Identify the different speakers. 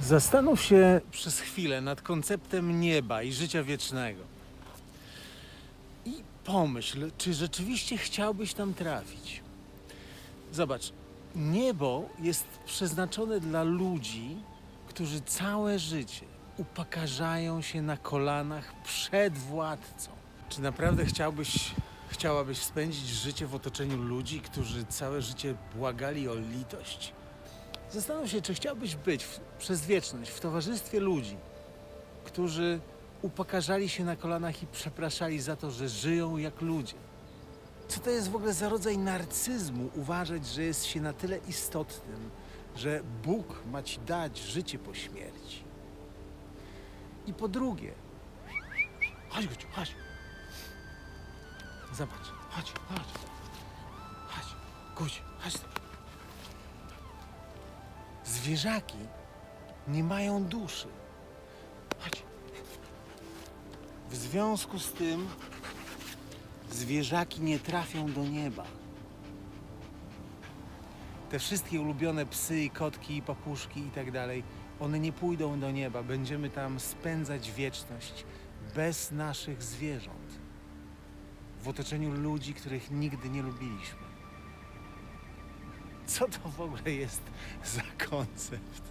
Speaker 1: Zastanów się przez chwilę nad konceptem nieba i życia wiecznego. I pomyśl, czy rzeczywiście chciałbyś tam trafić. Zobacz, niebo jest przeznaczone dla ludzi, którzy całe życie upokarzają się na kolanach przed władcą. Czy naprawdę chciałbyś, chciałabyś spędzić życie w otoczeniu ludzi, którzy całe życie błagali o litość? Zastanów się, czy chciałbyś być w, przez wieczność w towarzystwie ludzi, którzy upokarzali się na kolanach i przepraszali za to, że żyją jak ludzie. Co to jest w ogóle za rodzaj narcyzmu uważać, że jest się na tyle istotnym, że Bóg ma ci dać życie po śmierci? I po drugie, chodź Guciu, chodź. Zobacz, chodź, chodź. Chodź, Guciu, chodź. Zwierzaki nie mają duszy. Chodź. W związku z tym zwierzaki nie trafią do nieba. Te wszystkie ulubione psy i kotki i papuszki i tak dalej, one nie pójdą do nieba. Będziemy tam spędzać wieczność bez naszych zwierząt. W otoczeniu ludzi, których nigdy nie lubiliśmy. Co to w ogóle jest za koncept?